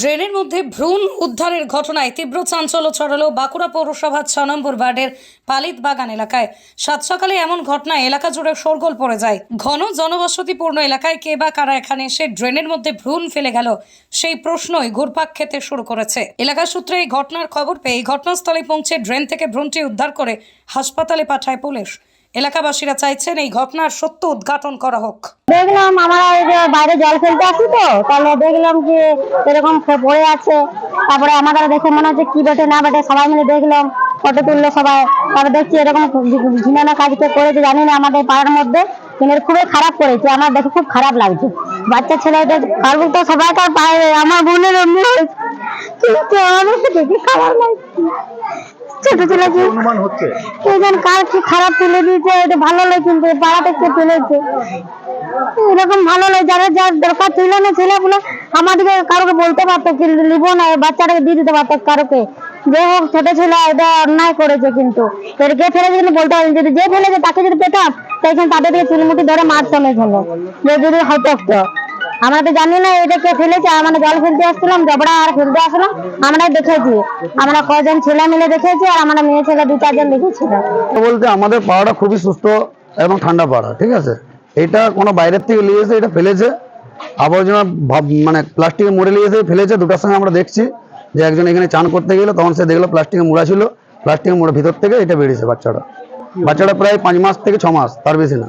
ড্রেনের মধ্যে ভ্রূণ উদ্ধারের ঘটনায় তীব্র চাঞ্চল্য ছড়ালো বাঁকুড়া পৌরসভার ছ নম্বর ওয়ার্ডের পালিত বাগান এলাকায়। সাত সকালে এমন ঘটনায় এলাকা জুড়ে শোরগোল পড়ে যায়। ঘন জনবসতিপূর্ণ এলাকায় কে বা কারা এখানে এসে ড্রেনের মধ্যে ভ্রূণ ফেলে গেল, সেই প্রশ্নই ঘুরপাক খেতে শুরু করেছে। এলাকা সূত্রে এই ঘটনার খবর পেয়ে এই ঘটনাস্থলে পৌঁছে ড্রেন থেকে ভ্রূণটি উদ্ধার করে হাসপাতালে পাঠায় পুলিশ। এলাকাবাসীরা চাইছেন এই ঘটনার সত্য উদ্ঘাটন করা হোক। দেখলাম আমরা বাইরে জল ফেলতে আসি তো, তাহলে দেখলাম যে এরকম পড়ে আছে। তারপরে আমাদের দেখে মনে হচ্ছে কি বেটে না বেটে সবাই মিলে দেখলাম, ফটো তুললো সবাই। তারপরে দেখছি এরকম ঘিনানা কাজকে করেছে, জানি না আমাদের পাড়ার মধ্যে। কিন্তু খুবই খারাপ করেছে, আমার দেখে খুব খারাপ লাগছে। বাচ্চা ছেলেদের কারণ তো সবাইকার পায়ে আমার বোনের এমনি কিন্তু আমাদের দেখে খারাপ লাগছে ছোট ছেলেকে অনুমান হচ্ছে। কে জান কার কি খারাপ তুলে দিয়েছে এটা ভালো লাগে কিন্তু পাড়াতে কে তুলেছে। এরকম ভালো লাগে যারা যার দরকার ছিল না ছেলেগুলো আমাদেরকে কারোকে বলতে পারতো কি নিবো না বাচ্চাটাকে দিয়ে দিতে পারতো কারোকে। যে হোক ছোট ছেলে এটা অন্যায় করেছে কিন্তু। এর কে ফেলেছে কিন্তু বলতে পারেন। যদি যে ফেলেছে তাকে যদি পেতাম তাইখানে তাদেরকে চুলমুটি ধরে মারতাম এখানে যদি হতো আমরা তো জানি না এটা কে ফেলেছে আমরা জল ফেলতে আসছিলাম জবড়া আর ফেলতে আসলাম আমরা দেখেছি। আমরা কজন ছেলে মিলে দেখেছি, আর আমরা মেয়ে ছেলে দু চারজন দেখেছিলাম বলতে আমাদের পাড়াটা খুবই সুস্থ এবং ঠান্ডা পাড়া, ঠিক আছে? এটা কোনো বাইরের থেকে নিয়ে এসে এটা ফেলেছে। আবর্জনা মানে প্লাস্টিকে মুড়ে নিয়ে এসে ফেলেছে। দুটার সঙ্গে আমরা দেখছি যে একজন এখানে চান করতে গেলো, তখন সে দেখল প্লাস্টিকে মুড়া ছিল। প্লাস্টিকের মুড়ে ভিতর থেকে এটা বেরিয়েছে বাচ্চাটা। বাচ্চাটা প্রায় পাঁচ মাস থেকে ছ মাস তার বেশি না।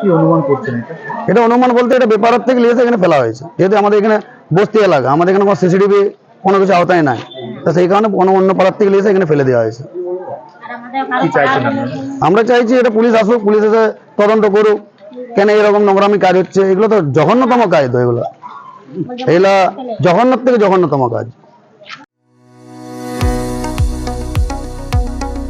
কি অনুমান করছেন এটা? এটা অনুমান বলতে এটা বেপারের থেকে নিয়ে এসে এখানে ফেলা হয়েছে। যেহেতু আমাদের এখানে বস্তি এলাকা আমাদের এখানে কোনো সিসিটিভি কোনো কিছু আওতায় নাই। তো সেই কারণে কোনো অন্য পাড়ার থেকে নিয়ে এসে এখানে ফেলে দেওয়া হয়েছে। চাইছেন আমরা চাইছি এটা পুলিশ আসুক পুলিশ এসে তদন্ত করুক কেন এরকম নোংরামি কাজ হচ্ছে এগুলো তো জঘন্যতম কাজ তো এগুলো। এগুলা জঘন্যর থেকে জঘন্যতম কাজ।